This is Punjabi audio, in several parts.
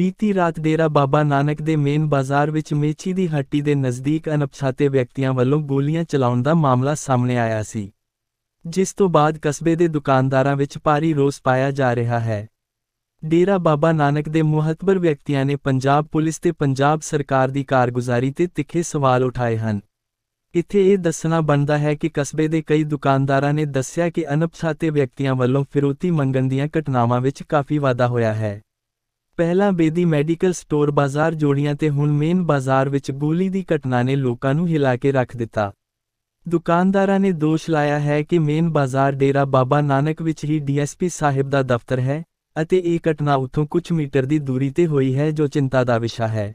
ਬੀਤੀ ਰਾਤ ਡੇਰਾ ਬਾਬਾ ਨਾਨਕ ਦੇ ਮੇਨ ਬਾਜ਼ਾਰ ਵਿੱਚ ਮੇਚੀ ਦੀ ਹੱਟੀ ਦੇ ਨਜ਼ਦੀਕ ਅਣਪਛਾਤੇ ਵਿਅਕਤੀਆਂ ਵੱਲੋਂ ਗੋਲੀਆਂ ਚਲਾਉਣ ਦਾ ਮਾਮਲਾ ਸਾਹਮਣੇ ਆਇਆ ਸੀ, ਜਿਸ ਤੋਂ ਬਾਅਦ ਕਸਬੇ ਦੇ ਦੁਕਾਨਦਾਰਾਂ ਵਿੱਚ ਭਾਰੀ ਰੋਸ ਪਾਇਆ ਜਾ ਰਿਹਾ ਹੈ। ਡੇਰਾ ਬਾਬਾ ਨਾਨਕ ਦੇ ਮੁਹੱਤਬਰ ਵਿਅਕਤੀਆਂ ਨੇ ਪੰਜਾਬ ਪੁਲਿਸ ਤੇ ਪੰਜਾਬ ਸਰਕਾਰ ਦੀ ਕਾਰਗੁਜ਼ਾਰੀ ਤੇ ਤਿੱਖੇ ਸਵਾਲ ਉਠਾਏ ਹਨ। ਇੱਥੇ ਇਹ ਦੱਸਣਾ ਬਣਦਾ ਹੈ ਕਿ ਕਸਬੇ ਦੇ ਕਈ ਦੁਕਾਨਦਾਰਾਂ ਨੇ ਦੱਸਿਆ ਕਿ ਅਣਪਛਾਤੇ ਵਿਅਕਤੀਆਂ ਵੱਲੋਂ ਫਿਰੋਤੀ ਮੰਗਣ ਦੀਆਂ ਘਟਨਾਵਾਂ ਵਿੱਚ ਕਾਫੀ ਵਾਧਾ ਹੋਇਆ ਹੈ। ਪਹਿਲਾਂ ਬੇਦੀ ਮੈਡੀਕਲ ਸਟੋਰ ਬਾਜ਼ਾਰ ਜੋੜੀਆਂ ਤੇ ਹੁਣ ਮੇਨ ਬਾਜ਼ਾਰ ਵਿੱਚ ਗੋਲੀ ਦੀ ਘਟਨਾ ਨੇ ਲੋਕਾਂ ਨੂੰ ਹਿਲਾ ਕੇ ਰੱਖ ਦਿੱਤਾ। ਦੁਕਾਨਦਾਰਾਂ ਨੇ ਦੋਸ਼ ਲਾਇਆ ਹੈ ਕਿ ਮੇਨ ਬਾਜ਼ਾਰ ਡੇਰਾ ਬਾਬਾ ਨਾਨਕ ਵਿੱਚ ਹੀ ਡੀਐਸਪੀ ਸਾਹਿਬ ਦਾ ਦਫ਼ਤਰ ਹੈ ਅਤੇ ਇਹ ਘਟਨਾ ਉੱਥੋਂ ਕੁਝ ਮੀਟਰ ਦੀ ਦੂਰੀ ਤੇ ਹੋਈ ਹੈ ਜੋ ਚਿੰਤਾ ਦਾ ਵਿਸ਼ਾ ਹੈ।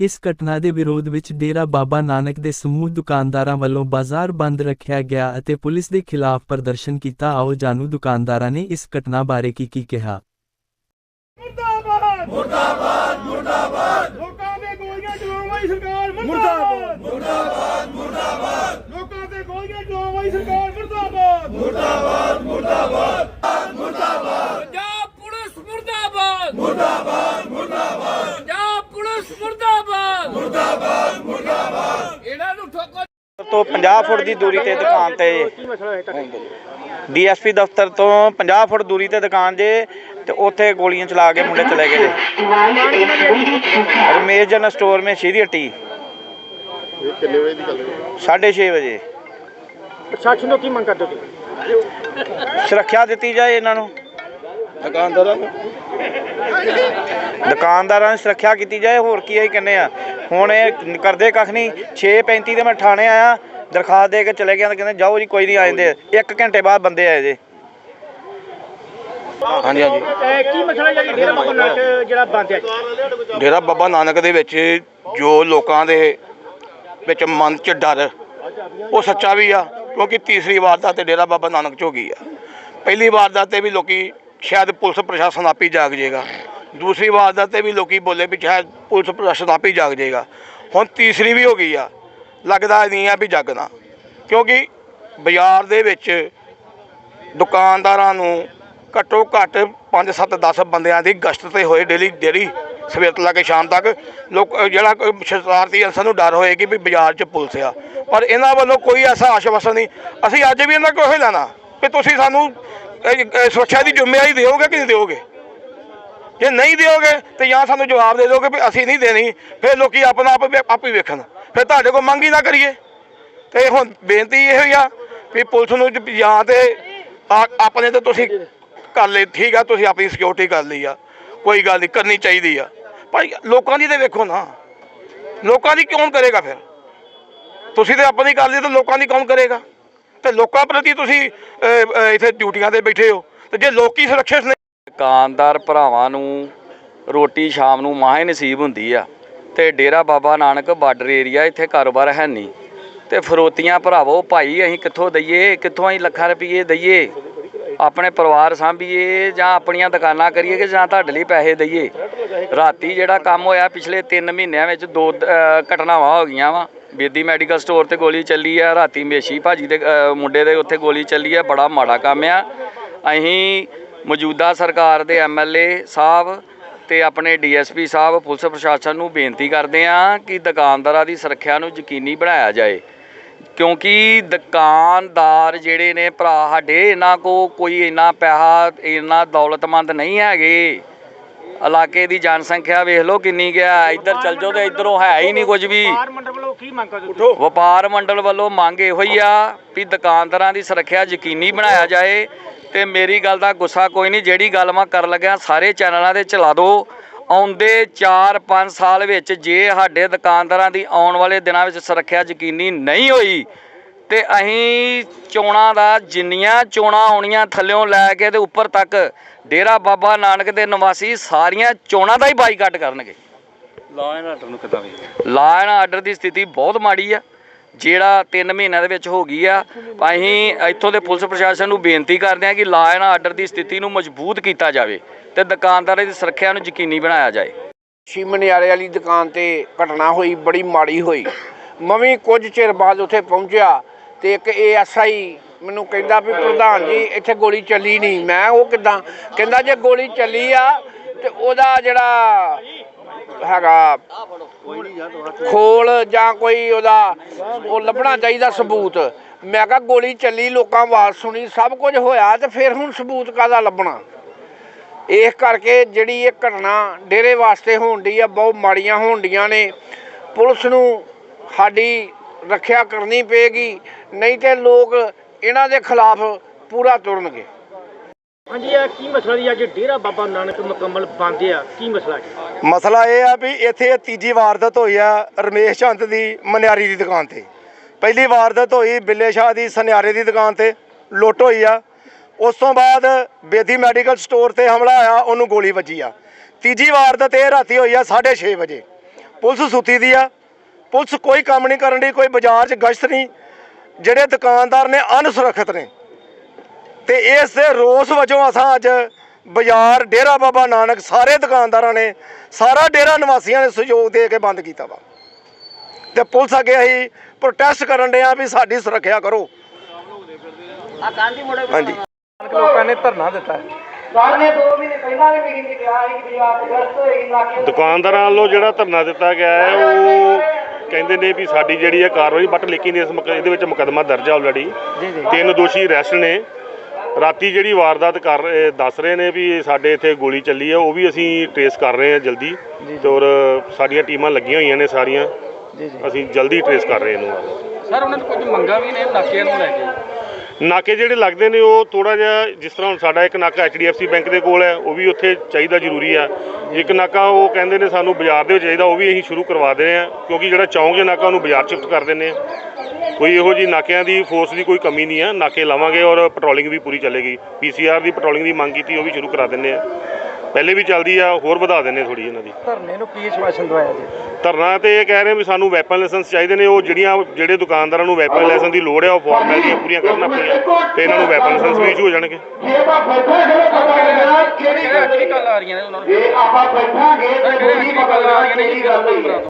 ਇਸ ਘਟਨਾ ਦੇ ਵਿਰੋਧ ਵਿੱਚ ਡੇਰਾ ਬਾਬਾ ਨਾਨਕ ਦੇ ਸਮੂਹ ਦੁਕਾਨਦਾਰਾਂ ਵੱਲੋਂ ਬਾਜ਼ਾਰ ਬੰਦ ਰੱਖਿਆ ਗਿਆ ਅਤੇ ਪੁਲਿਸ ਦੇ ਖਿਲਾਫ ਪ੍ਰਦਰਸ਼ਨ ਕੀਤਾ। ਆਓ ਜਾਣੂ ਦੁਕਾਨਦਾਰਾਂ ਨੇ ਇਸ ਘਟਨਾ ਬਾਰੇ ਕੀ ਕੀ ਕਿਹਾ মুর্দাবাদ মুর্দাবাদ। ਤੋਂ 50 ਫੁੱਟ ਦੀ ਦੂਰੀ ਤੇ ਦੁਕਾਨ ਤੇ ਡੀਐਸਪੀ ਦਫ਼ਤਰ ਤੋਂ 50 ਫੁੱਟ ਦੂਰੀ ਤੇ ਦੁਕਾਨ ਜੇ ਤੇ ਉੱਥੇ ਗੋਲੀਆਂ ਚਲਾ ਕੇ ਮੁੰਡੇ ਚਲੇ ਗਏ ਰਮੇਸ਼ ਜਨ ਸਟੋਰ ਮੇ ਸ਼ੀਰੀ ਹੱਟੀ। ਕਿੰਨੇ ਵਜੇ ਦੀ ਗੱਲ ਹੈ? 6:30 ਵਜੇ। ਪ੍ਰਸ਼ਾਸਨ ਤੋਂ ਕੀ ਮੰਗ ਕਰਦੇ ਹੋ ਸੁਰੱਖਿਆ ਦਿੱਤੀ ਜਾਏ ਇਹਨਾਂ ਨੂੰ। ਦੁਕਾਨਦਾਰਾਂ ਨੂੰ? ਦੁਕਾਨਦਾਰਾਂ ਦੀ ਸੁਰੱਖਿਆ ਕੀਤੀ ਜਾਏ ਹੋਰ ਕੀ ਹੈ ਕਹਿੰਦੇ ਆ ਹੁਣ ਇਹ ਕਰਦੇ ਕੱਖ ਨਹੀਂ 6:35 ਤੇ ਮੈਂ ਥਾਣੇ ਆਇਆ ਦਰਖਾਸਤ ਦੇ ਕੇ ਚਲੇ ਗਿਆ ਤੇ ਕਹਿੰਦੇ ਜਾਓ ਜੀ ਕੋਈ ਨਹੀਂ ਆਇੰਦੇ ਇੱਕ ਘੰਟੇ ਬਾਅਦ ਬੰਦੇ ਆਏ ਜੇ। ਹਾਂਜੀ ਹਾਂਜੀ। ਕੀ ਮਸਲਾ ਜਿਹੜੀ ਡੇਰਾ ਬਾਬਾ ਨਾਨਕ ਜਿਹੜਾ ਬੰਦ ਹੈ। ਡੇਰਾ ਬਾਬਾ ਨਾਨਕ ਦੇ ਵਿੱਚ ਜੋ ਲੋਕਾਂ ਦੇ ਵਿੱਚ ਮਨ 'ਚ ਡਰ ਉਹ ਸੱਚਾ ਵੀ ਆ ਕਿਉਂਕਿ ਤੀਸਰੀ ਵਾਰਦਾਤ ਤੇ ਡੇਰਾ ਬਾਬਾ ਨਾਨਕ 'ਚ ਹੋ ਗਈ ਆ। ਪਹਿਲੀ ਵਾਰਦਾਤ ਤੇ ਵੀ ਲੋਕੀ ਸ਼ਾਇਦ ਪੁਲਿਸ ਪ੍ਰਸ਼ਾਸਨ ਆਪੇ ਹੀ ਜਾਗ। ਜਾਏਗਾ ਦੂਸਰੀ ਵਾਰਦਾਤ ਤੇ ਵੀ ਲੋਕੀ ਬੋਲੇ ਵੀ ਸ਼ਾਇਦ ਪੁਲਿਸ ਪ੍ਰਸ਼ਾਸਨ ਆਪ ਹੀ ਜਾਗ ਜਾਏਗਾ। ਹੁਣ ਤੀਸਰੀ ਵੀ ਹੋ ਗਈ ਆ। ਲੱਗਦਾ ਨਹੀਂ ਆ ਵੀ ਜਾਗਣਾ। ਕਿਉਂਕਿ ਬਾਜ਼ਾਰ ਦੇ ਵਿੱਚ ਦੁਕਾਨਦਾਰਾਂ ਨੂੰ ਘੱਟੋ ਘੱਟ 5 7 10 ਬੰਦਿਆਂ ਦੀ ਗਸ਼ਤ ਤੇ ਹੋਏ ਡੇਲੀ ਡੇਲੀ ਸਵੇਰ ਤੋਂ ਲੈ ਕੇ ਸ਼ਾਮ ਤੱਕ ਲੋਕ ਜਿਹੜਾ ਕੋਈ ਸ਼ਰਾਰਤੀ ਅਨਸਰ ਨੂੰ ਡਰ ਹੋਏਗੀ ਵੀ ਬਾਜ਼ਾਰ 'ਚ ਪੁਲਿਸ ਆ। ਪਰ ਇਹਨਾਂ ਵੱਲੋਂ ਕੋਈ ਐਸਾ ਆਸ਼ਵਾਸਨ ਨਹੀਂ। ਅਸੀਂ ਅੱਜ ਵੀ ਇਹਨਾਂ ਕੋਲ ਹੀ ਲੈਣਾ। ਕਿ ਤੁਸੀਂ ਸਾਨੂੰ ਸੁਰੱਖਿਆ ਦੀ ਜ਼ਿੰਮੇਵਾਰੀ ਦਿਓਗੇ ਕਿ ਨਹੀਂ ਦਿਓਗੇ? ਜੇ ਨਹੀਂ ਦਿਓਗੇ ਤੇ ਜਾਂ ਸਾਨੂੰ ਜਵਾਬ ਦੇ ਦਿਓਗੇ ਵੀ ਅਸੀਂ ਨਹੀਂ ਦੇਣੀ, ਫਿਰ ਲੋਕੀ ਆਪਣਾ ਆਪ ਆਪ ਹੀ ਵੇਖਣ। ਫਿਰ ਤੁਹਾਡੇ ਕੋਲ ਮੰਗ ਹੀ ਨਾ ਕਰੀਏ। ਤੇ ਹੁਣ ਬੇਨਤੀ ਇਹੋ ਹੀ ਆ ਵੀ ਪੁਲਿਸ ਨੂੰ ਜਾਂ ਤੇ ਆਪਣੇ ਤੇ ਤੁਸੀਂ ਕਰ ਲਈ ਠੀਕ ਆ, ਤੁਸੀਂ ਆਪਣੀ ਸਿਕਿਉਰਿਟੀ ਕਰ ਲਈ ਆ। ਕੋਈ ਗੱਲ ਨਹੀਂ, ਕਰਨੀ ਚਾਹੀਦੀ ਆ। ਭਾਈ, ਲੋਕਾਂ ਦੀ ਤੇ ਵੇਖੋ ਨਾ। ਲੋਕਾਂ ਦੀ ਕੌਣ ਕਰੇਗਾ ਫਿਰ? ਤੁਸੀਂ ਤੇ ਆਪਣੀ ਕਰ ਲਈ ਤਾਂ ਲੋਕਾਂ ਦੀ ਕੌਣ ਕਰੇਗਾ? ਤੇ ਲੋਕਾਂ ਪ੍ਰਤੀ ਤੁਸੀਂ ਇੱਥੇ ਡਿਊਟੀਆਂ ਤੇ ਬੈਠੇ ਹੋ। ਤੇ ਜੇ ਲੋਕੀ ਸੁਰੱਖਿਅਤ ਨਹੀਂ ਦੁਕਾਨਦਾਰ ਭਰਾਵਾਂ ਨੂੰ ਰੋਟੀ ਸ਼ਾਮ ਨੂੰ ਮਾਹੇ ਨਸੀਬ ਹੁੰਦੀ ਆ। ਤੇ ਡੇਰਾ ਬਾਬਾ ਨਾਨਕ ਬਾਰਡਰ ਏਰੀਆ ਇੱਥੇ ਕਾਰੋਬਾਰ ਹੈ ਨਹੀਂ। ਤੇ ਫਰੋਤੀਆਂ ਭਰਾਵੋ, ਭਾਈ ਅਸੀਂ ਕਿੱਥੋਂ ਦਈਏ? ਕਿੱਥੋਂ ਅਸੀਂ ਲੱਖਾਂ ਰੁਪਏ ਦਈਏ? ਆਪਣੇ ਪਰਿਵਾਰ ਸਾਂਭੀਏ ਜਾਂ ਆਪਣੀਆਂ ਦੁਕਾਨਾਂ ਕਰੀਏ ਕਿ ਜਾਂ ਤੁਹਾਡੇ ਲਈ ਪੈਸੇ ਦਈਏ? ਰਾਤੀ ਜਿਹੜਾ ਕੰਮ ਹੋਇਆ ਪਿਛਲੇ 3 ਮਹੀਨਿਆਂ ਵਿੱਚ ਦੋ ਘਟਨਾਵਾਂ ਹੋ ਗਈਆਂ ਵਾ। ਬੇਦੀ ਮੈਡੀਕਲ ਸਟੋਰ ਤੇ ਗੋਲੀ ਚੱਲੀ ਆ, ਰਾਤੀ ਮੇਸ਼ੀ ਭਾਜੀ ਦੇ ਮੁੰਡੇ ਦੇ ਉੱਥੇ ਗੋਲੀ ਚੱਲੀ ਆ, ਬੜਾ ਮਾੜਾ ਕੰਮ ਆ। ਅਸੀਂ ਮੌਜੂਦਾ ਸਰਕਾਰ ਦੇ ਐਮਐਲਏ ਸਾਹਿਬ ਤੇ ਆਪਣੇ ਡੀਐਸਪੀ ਸਾਹਿਬ, ਪੁਲਿਸ ਪ੍ਰਸ਼ਾਸਨ ਨੂੰ ਬੇਨਤੀ ਕਰਦੇ ਆ ਕਿ ਦੁਕਾਨਦਾਰਾਂ ਦੀ ਸੁਰੱਖਿਆ ਨੂੰ ਯਕੀਨੀ ਬਣਾਇਆ ਜਾਏ। ਕਿਉਂਕਿ ਦੁਕਾਨਦਾਰ ਜਿਹੜੇ ਨੇ ਭਰਾ ਸਾਡੇ, ਇਹਨਾਂ ਕੋ ਕੋਈ ਇੰਨਾ ਪੈਸਾ, ਇੰਨਾ ਦੌਲਤਮੰਦ ਨਹੀਂ ਹੈਗੇ। ਇਲਾਕੇ ਦੀ ਜਨਸੰਖਿਆ ਵੇਖ ਲਓ ਕਿੰਨੀ ਗਿਆ ਇੱਧਰ ਚੱਲ ਜਾਓ ਤੇ ਇੱਧਰੋਂ ਹੈ ਹੀ ਨਹੀਂ ਕੁਝ ਵੀ। ਕੀ ਮੰਗ ਕਰਦੇ ਹੋ ਵਪਾਰ ਮੰਡਲ ਵੱਲੋਂ ਮੰਗ ਇਹੋ ਹੀ ਆ ਵੀ ਦੁਕਾਨਦਾਰਾਂ ਦੀ ਸੁਰੱਖਿਆ ਯਕੀਨੀ ਬਣਾਇਆ ਜਾਏ ਤੇ ਮੇਰੀ ਗੱਲ ਦਾ ਗੁੱਸਾ ਕੋਈ ਨਹੀਂ ਜਿਹੜੀ ਗੱਲ ਮੈਂ ਕਰਨ ਲੱਗਿਆ ਸਾਰੇ ਚੈਨਲਾਂ ਤੇ ਚਲਾ ਦਿਓ ਆਉਂਦੇ 4-5 ਸਾਲ ਵਿੱਚ ਜੇ ਸਾਡੇ ਦੁਕਾਨਦਾਰਾਂ ਦੀ ਆਉਣ ਵਾਲੇ ਦਿਨਾਂ ਵਿੱਚ ਸੁਰੱਖਿਆ ਯਕੀਨੀ ਨਹੀਂ ਹੋਈ ਤੇ ਅਸੀਂ ਚੋਣਾਂ ਦਾ ਜਿੰਨੀਆਂ ਚੋਣਾਂ ਆਉਣੀਆਂ ਥੱਲਿਓਂ ਲੈ ਕੇ ਤੇ ਉੱਪਰ ਤੱਕ ਡੇਰਾ ਬਾਬਾ ਨਾਨਕ ਦੇ ਨਿਵਾਸੀ ਸਾਰੀਆਂ ਚੋਣਾਂ ਦਾ ਹੀ ਬਾਈਕਾਟ ਕਰਨਗੇ। ਲਾ ਐਂਡ ਆਰਡਰ ਦੀ ਸਥਿਤੀ ਬਹੁਤ ਮਾੜੀ ਆ। ਜਿਹੜਾ 3 ਮਹੀਨਿਆਂ ਦੇ ਵਿੱਚ ਹੋ ਗਈ ਆ ਅਸੀਂ ਇੱਥੋਂ ਦੇ ਪੁਲਿਸ ਪ੍ਰਸ਼ਾਸਨ ਨੂੰ ਬੇਨਤੀ ਕਰਦੇ ਹਾਂ ਕਿ ਲਾ ਐਂਡ ਆਰਡਰ ਦੀ ਸਥਿਤੀ ਨੂੰ ਮਜ਼ਬੂਤ ਕੀਤਾ ਜਾਵੇ ਤੇ ਦੁਕਾਨਦਾਰਾਂ ਦੀ ਸੁਰੱਖਿਆ ਨੂੰ ਯਕੀਨੀ ਬਣਾਇਆ ਜਾਏ। ਸ਼ੀ ਮਨਿਆਰੇ ਵਾਲੀ ਦੁਕਾਨ ਤੇ ਘਟਨਾ ਹੋਈ ਬੜੀ ਮਾੜੀ ਹੋਈ। ਮੈਂ ਵੀ ਕੁਝ ਚਿਰ ਬਾਅਦ ਉੱਥੇ ਪਹੁੰਚਿਆ ਤੇ ਇੱਕ ਏਐਸਆਈ ਮੈਨੂੰ ਕਹਿੰਦਾ ਵੀ ਪ੍ਰਧਾਨ ਜੀ ਇੱਥੇ ਗੋਲੀ ਚੱਲੀ ਨਹੀਂ। ਮੈਂ ਉਹ ਕਿਦਾਂ? ਕਹਿੰਦਾ ਜੇ ਗੋਲੀ ਚੱਲੀ ਆ ਤੇ ਉਹਦਾ ਜਿਹੜਾ ਹੈਗਾ ਖੋਲ ਜਾਂ ਕੋਈ ਉਹਦਾ, ਉਹ ਲੱਭਣਾ ਚਾਹੀਦਾ ਸਬੂਤ। ਮੈਂ ਕਿਹਾ ਗੋਲੀ ਚੱਲੀ, ਲੋਕਾਂ ਆਵਾਜ਼ ਸੁਣੀ, ਸਭ ਕੁਝ ਹੋਇਆ ਤੇ ਫਿਰ ਹੁਣ ਸਬੂਤ ਕਾਦਾ ਲੱਭਣਾ? ਇਸ ਕਰਕੇ ਜਿਹੜੀ ਇਹ ਘਟਨਾ ਡੇਰੇ ਵਾਸਤੇ ਹੋਣ ਦੀ ਆ, ਬਹੁਤ ਮਾੜੀਆਂ ਹੋਣ ਡੀਆਂ ਨੇ। ਪੁਲਿਸ ਨੂੰ ਸਾਡੀ ਰੱਖਿਆ ਕਰਨੀ ਪਏਗੀ, ਨਹੀਂ ਤੇ ਲੋਕ ਇਹਨਾਂ ਦੇ ਖਿਲਾਫ ਪੂਰਾ ਤੁਰਨਗੇ। ਹਾਂਜੀ, ਇਹ ਕੀ ਮਸਲਾ ਜੀ? ਅੱਜ ਡੇਰਾ ਬਾਬਾ ਨਾਨਕ ਮੁਕੰਮਲ ਬੰਦ ਆ। ਕੀ ਮਸਲਾ ਜੀ? ਮਸਲਾ ਇਹ ਆ ਵੀ ਇੱਥੇ ਤੀਜੀ ਵਾਰਦਾਤ ਹੋਈ ਆ ਰਮੇਸ਼ ਚੰਦ ਦੀ ਮਨਿਆਰੀ ਦੀ ਦੁਕਾਨ ਤੇ। ਪਹਿਲੀ ਵਾਰਦਾਤ ਹੋਈ ਬਿੱਲੇ ਸ਼ਾਹ ਦੀ ਸੁਨਿਆਰੇ ਦੀ ਦੁਕਾਨ ਤੇ, ਲੁੱਟ ਹੋਈ ਆ। ਉਸ ਤੋਂ ਬਾਅਦ ਬੇਦੀ ਮੈਡੀਕਲ ਸਟੋਰ ਤੇ ਹਮਲਾ ਆਇਆ ਉਹਨੂੰ ਗੋਲੀ ਵੱਜੀ ਆ। ਤੀਜੀ ਵਾਰਦਾਤ ਇਹ ਰਾਤੀ ਹੋਈ ਆ 6:30 ਵਜੇ। ਪੁਲਿਸ ਸੁੱਤੀ ਦੀ ਆ। ਪੁਲਿਸ ਕੋਈ ਕੰਮ ਨਹੀਂ ਕਰਨ ਦੀ ਕੋਈ ਬਾਜ਼ਾਰ 'ਚ ਗਸ਼ਤ ਨਹੀਂ। ਜਿਹੜੇ ਦੁਕਾਨਦਾਰ ਨੇ ਅਨਸੁਰੱਖਿਅਤ ਨੇ। ਤੇ ਇਸ ਦੇ ਰੋਸ ਵਜੋਂ ਅਸਾਂ ਅੱਜ ਬਾਜ਼ਾਰ ਡੇਰਾ ਬਾਬਾ ਨਾਨਕ ਸਾਰੇ ਦੁਕਾਨਦਾਰਾਂ ਨੇ ਸਾਰਾ ਡੇਰਾ ਨਿਵਾਸੀਆਂ ਨੇ ਸਹਿਯੋਗ ਦੇ ਕੇ ਬੰਦ ਕੀਤਾ ਵਾ। ਤੇ ਪੁਲਿਸ ਅੱਗੇ ਅਸੀਂ ਪ੍ਰੋਟੈਸਟ ਕਰਨ ਡਏ ਆ ਵੀ ਸਾਡੀ ਸੁਰੱਖਿਆ ਕਰੋ। ਹਾਂਜੀ। ਲੋਕਾਂ ਨੇ ਧਰਨਾ ਦਿੱਤਾ। ਦੁਕਾਨਦਾਰਾਂ ਵੱਲੋਂ ਜਿਹੜਾ ਧਰਨਾ ਦਿੱਤਾ ਗਿਆ ਹੈ ਉਹ ਕਹਿੰਦੇ ਨੇ ਵੀ ਸਾਡੀ ਜਿਹੜੀ ਹੈ ਕਾਰਵਾਈ ਬਟ ਲੇਕਿਨ ਇਸ ਇਹਦੇ ਵਿੱਚ ਮੁਕੱਦਮਾ ਦਰਜ ਹੈ ਆਲਰੇਡੀ ਤਿੰਨ ਦੋਸ਼ੀ ਅਰੈਸਟ ਨੇ। ਰਾਤੀ ਜਿਹੜੀ ਵਾਰਦਾਤ ਕਰ ਰਹੇ ਦੱਸ ਰਹੇ ਨੇ ਵੀ ਸਾਡੇ ਇੱਥੇ ਗੋਲੀ ਚੱਲੀ ਹੈ ਉਹ ਵੀ ਅਸੀਂ ਟ੍ਰੇਸ ਕਰ ਰਹੇ ਹਾਂ ਜਲਦੀ ਤੇ ਔਰ ਸਾਡੀਆਂ ਟੀਮਾਂ ਲੱਗੀਆਂ ਹੋਈਆਂ ਨੇ ਸਾਰੀਆਂ। ਅਸੀਂ ਜਲਦੀ ਟ੍ਰੇਸ ਕਰ ਰਹੇ ਇਹਨੂੰ। ਸਰ ਉਹਨਾਂ ਨੂੰ ਕੁਝ ਮੰਗਾਂ ਵੀ ਨੇ ਨਾਕਿਆਂ ਨੂੰ ਲੈ ਕੇ? ਨਾਕੇ ਜਿਹੜੇ ਲੱਗਦੇ ਨੇ ਉਹ ਥੋੜਾ ਜਿਹਾ ਜਿਸ ਤਰ੍ਹਾਂ ਹੁਣ ਸਾਡਾ ਇੱਕ ਨਾਕਾ HDFC ਬੈਂਕ ਦੇ ਕੋਲ ਹੈ ਉਹ ਵੀ ਉੱਥੇ ਚਾਹੀਦਾ ਜ਼ਰੂਰੀ ਆ। ਇੱਕ ਨਾਕਾ ਉਹ ਕਹਿੰਦੇ ਨੇ ਸਾਨੂੰ ਬਾਜ਼ਾਰ ਦੇ ਵਿੱਚ ਚਾਹੀਦਾ ਉਹ ਵੀ ਅਸੀਂ ਸ਼ੁਰੂ ਕਰਵਾ ਦੇਣੇ ਆ ਕਿਉਂਕਿ ਜਿਹੜਾ ਚੌਂਕ ਦੇ ਨਾਕਾ ਉਹਨੂੰ ਬਾਜ਼ਾਰ ਸ਼ਿਫਟ ਕਰ ਦਿੰਦੇ ਆ ਕੋਈ ਇਹੋ ਜੀ ਨਾਕਿਆਂ ਦੀ ਫੋਰਸ ਦੀ ਕੋਈ ਕਮੀ ਨਹੀਂ ਆ। ਨਾਕੇ ਲਾਵਾਂਗੇ ਔਰ ਪੈਟਰੋਲਿੰਗ ਵੀ ਪੂਰੀ ਚੱਲੇਗੀ। ਪੀਸੀਆਰ ਦੀ ਪੈਟਰੋਲਿੰਗ ਦੀ ਮੰਗ ਕੀਤੀ ਉਹ ਵੀ ਸ਼ੁਰੂ ਕਰਾ ਦਿੰਦੇ ਆ। ਪਹਿਲੇ ਵੀ ਚੱਲਦੀ ਆ ਹੋਰ ਵਧਾ ਦਿੰਦੇ ਥੋੜੀ ਇਹਨਾਂ ਦੀ। ਧਰਨੇ ਨੂੰ ਕੀ ਸ਼ਵਾਸਨ ਦਵਾਇਆ ਜੀ? ਧਰਨਾ ਤੇ ਇਹ ਕਹਿ ਰਹੇ ਵੀ ਸਾਨੂੰ ਵੈਪਨ ਲਾਇਸੈਂਸ ਚਾਹੀਦੇ ਨੇ। ਉਹ ਜਿਹੜੀਆਂ ਜਿਹੜੇ ਦੁਕਾਨਦਾਰਾਂ ਨੂੰ ਵੈਪਨ ਲਾਇਸੈਂਸ ਦੀ ਲੋੜ ਹੈ ਉਹ ਫਾਰਮੈਲਿਟੀਆਂ ਪੂਰੀਆਂ ਕਰਨ ਆਪਣੀਆਂ ਤੇ ਇਹਨਾਂ ਨੂੰ ਵੈਪਨ ਲਾਇਸੈਂਸ ਵੀ ਇਸ਼ੂ ਹੋ ਜਾਣਗੇ। ਕਿਹੜੀ ਗੱਲ ਆ ਰਹੀਆਂ ਨੇ ਉਹਨਾਂ ਨੂੰ? ਆਪਾਂ ਬੈਠਾਂਗੇ ਤੇ ਕਿਹੜੀ ਗੱਲ ਆ ਰਹੀਆਂ ਨੇ ਜੀ ਗੱਲ